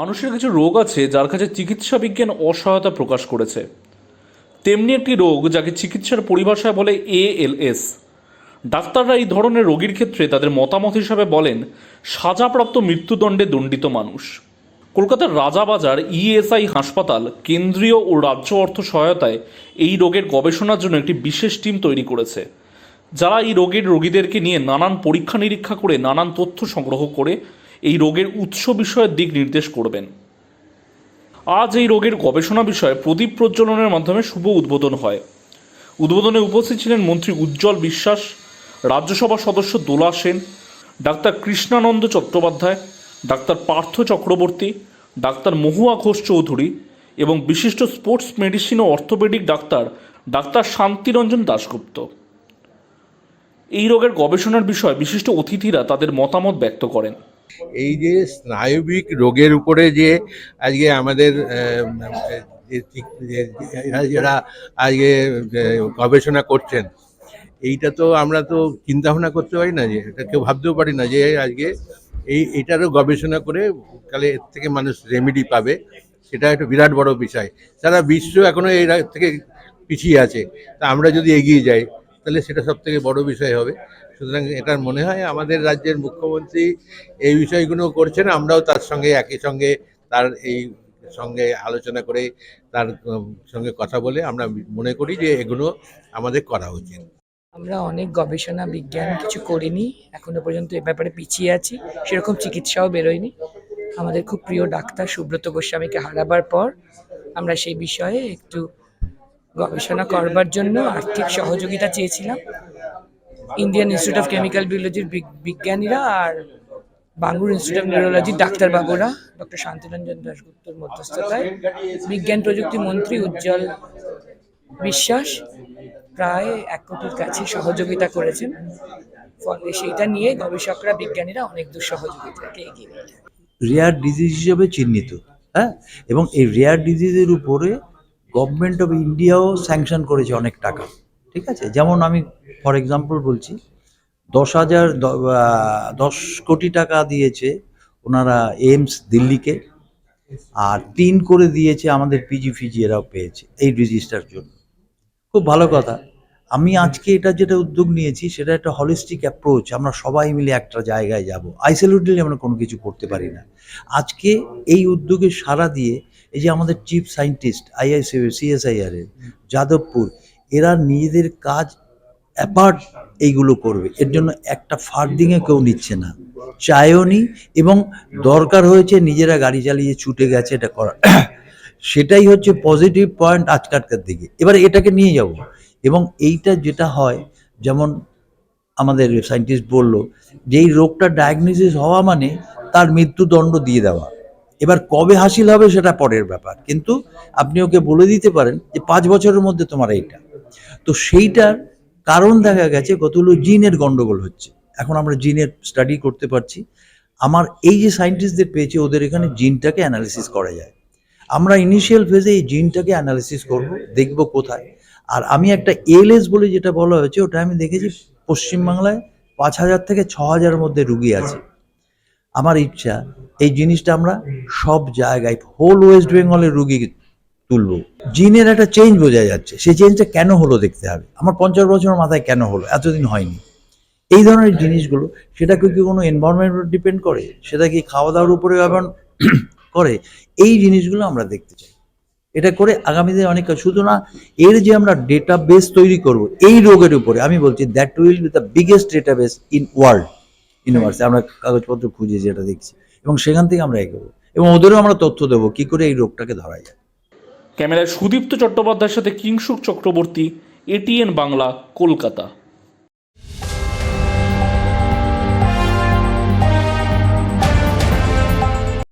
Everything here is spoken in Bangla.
মানুষের কিছু রোগ আছে যার কাছে চিকিৎসা বিজ্ঞান অসহায়তা প্রকাশ করেছে। তেমনি একটি রোগ যাকে চিকিৎসার পরিভাষায় বলে এএলএস। ডাক্তাররা এই ধরনের রোগীর ক্ষেত্রে তাদের মতামত হিসাবে বলেন, সাজাপ্রাপ্ত মৃত্যুদণ্ডে দণ্ডিত মানুষ। কলকাতার রাজাবাজার ইএসআই হাসপাতাল কেন্দ্রীয় ও রাজ্য অর্থ সহায়তায় এই রোগের গবেষণার জন্য একটি বিশেষ টিম তৈরি করেছে। যারা এই রোগের রোগীদেরকে নিয়ে নানান পরীক্ষা নিরীক্ষা করে, নানান তথ্য সংগ্রহ করে এই রোগের উৎস বিষয়ের দিক নির্দেশ করবেন। আজ এই রোগের গবেষণা বিষয়ে প্রদীপ প্রজ্বলনের মাধ্যমে শুভ উদ্বোধন হয়। উদ্বোধনে উপস্থিত ছিলেন মন্ত্রী উজ্জ্বল বিশ্বাস, রাজ্যসভা সদস্য Dola Sen, doctor Krishnananda Chattopadhyay, doctor Partha Chakraborty, doctor Mahua Ghosh Chowdhury এবং বিশিষ্ট স্পোর্টস মেডিসিন ও orthopaedic doctor doctor Shantiranjan Dasgupta. এই রোগের গবেষণার বিষয়ে বিশিষ্ট অতিথিরা তাদের মতামত ব্যক্ত করেন। এই যে স্নায়বিক রোগের উপরে যে আজকে আমাদের যারা আজকে গবেষণা করছেন, এইটা তো আমরা তো চিন্তা ভাবনা করতে পারি না যে, এটা কেউ ভাবতেও পারি না যে আজকে এই, এটারও গবেষণা করে তাহলে এর থেকে মানুষ রেমেডি পাবে। সেটা একটা বিরাট বড় বিষয়। সারা বিশ্ব এখনও এর থেকে পিছিয়ে আছে। তা আমরা যদি এগিয়ে যাই তাহলে সেটা সব থেকে বড় বিষয় হবে। সুতরাং এটা মনে হয় আমাদের রাজ্যের মুখ্যমন্ত্রী এই বিষয়গুলো করছেন, আমরাও তার সঙ্গে, একই সঙ্গে তার এই সঙ্গে আলোচনা করে তার সঙ্গে কথা বলে আমরা মনে করি যে এগুলো আমাদের করা উচিত। আমরা অনেক গবেষণা, বিজ্ঞান কিছু করিনি, এখনও পর্যন্ত এ ব্যাপারে পিছিয়ে আছি, সেরকম চিকিৎসাও বেরোয়নি। আমাদের খুব প্রিয় ডাক্তার সুব্রত গোস্বামীকে হারাবার পর আমরা সেই বিষয়ে একটু গবেষণা করবার জন্য আর্থিক সহযোগিতা চেয়েছিলাম। ইন্ডিয়ান ইনস্টিটিউট অফ কেমিক্যাল বিওলজির বিজ্ঞানীরা আর বাঙ্গুর ইনস্টিটিউট অফ নিউরোলজির ডাক্তারবাবুরা ডক্টর শান্তিরঞ্জন দাশগুপ্তর মধ্যস্থতায় বিজ্ঞান প্রযুক্তি মন্ত্রী উজ্জ্বল বিশ্বাস প্রায় এক কোটির কাছে সহযোগিতা করেছেন। ফলে সেইটা নিয়ে গবেষকরা, বিজ্ঞানীরা অনেক দূর সহযোগিতাকে এগিয়ে রেয়ার ডিজিজ হিসেবে চিহ্নিত হ্যাঁ? এবং এই রেয়ার ডিজিজের উপরে গভর্নমেন্ট অফ ইন্ডিয়াও স্যাংশন করেছে অনেক টাকা, ঠিক আছে? যেমন আমি ফর এক্সাম্পল বলছি, দশ হাজার দশ কোটি টাকা দিয়েছে ওনারা এইমস দিল্লিকে, আর তিন করে দিয়েছে আমাদের পিজি ফিজি এরাও পেয়েছে এই রেজিস্টার জন্য। খুব ভালো কথা। আমি আজকে এটা যেটা উদ্যোগ নিয়েছি, সেটা একটা হলিস্টিক অ্যাপ্রোচ আমরা সবাই মিলে একটা জায়গায় যাব। আইসোলেটেডলি আমরা কোনো কিছু করতে পারি না। আজকে এই উদ্যোগে সাড়া দিয়ে, এই যে আমাদের চিফ সায়েন্টিস্ট আইআইসি সিএসআইআর এর, যাদবপুর, এরা নিজেদের কাজ অ্যাপার্ট এইগুলো করবে। এর জন্য একটা ফার্দিংয়ে কেউ নিচ্ছে না। চায়ও নি এবং দরকার হয়েছে নিজেরা গাড়ি চালিয়ে ছুটে গেছে এটা করা। সেটাই হচ্ছে পজিটিভ পয়েন্ট আজকালকার দিকে। এবার এটাকে নিয়ে যাব। এবং এইটা যেটা হয়, যেমন আমাদের সায়েন্টিস্ট বলল যে এই রোগটা ডায়াগনোসিস হওয়া মানে তার মৃত্যুদণ্ড দিয়ে দেওয়া। এবার কবে হাসিল হবে সেটা পরের ব্যাপার। কিন্তু আপনি ওকে বলে দিতে পারেন যে পাঁচ বছরের মধ্যে তোমার এইটা। তো সেইটার কারণ দেখা গেছে, কতগুলো জিনের গন্ডগোল হচ্ছে। এখন আমরা জিনের স্টাডি করতে পারছি। আমার এই যে সায়েন্টিস্টদের পেয়েছে, ওদের এখানে জিনটাকে অ্যানালিসিস করা যায়। আমরা ইনিশিয়াল ফেজে এই জিনটাকে অ্যানালিসিস করব, দেখব কোথায়। আর আমি একটা এলএস বলে যেটা বলা হয়েছে ওটা আমি দেখেছি পশ্চিমবাংলায় পাঁচ হাজার থেকে ছ হাজারের মধ্যে রুগী আছে। আমার ইচ্ছা এই জিনিসটা আমরা সব জায়গায় হোল ওয়েস্ট বেঙ্গলের রুগী তুলব। জিনের একটা চেঞ্জ বোঝা যাচ্ছে। সেই চেঞ্জটা কেন হলো দেখতে হবে? আমার পঞ্চাশ বছর মাথায় কেন হলো? এতদিন হয়নি। এই ধরনের জিনিসগুলো সেটা কি কোনো এনভায়রনমেন্ট ডিপেন্ড করে? সেটা কি খাওয়া দাওয়ার উপরে আবার করে? এই জিনিসগুলো আমরা দেখতে চাই। এটা করে আগামী দিনে অনেক শুধু না এর যে আমরা ডেটা বেস তৈরি করব, এই রোগের উপরে, আমি বলছি that will be the biggest database in world university আমরা কাগজপত্র খুঁজে যেটা দেখছি, এবং সেখান থেকে আমরা এগোবো, এবং ওদেরও আমরা তথ্য দেবো কি করে এই রোগটাকে ধরা যায়। ক্যামেরায় সুদীপ্ত চট্টোপাধ্যায়ের সাথে কিংশুক চক্রবর্তী এটিএন বাংলা, কলকাতা।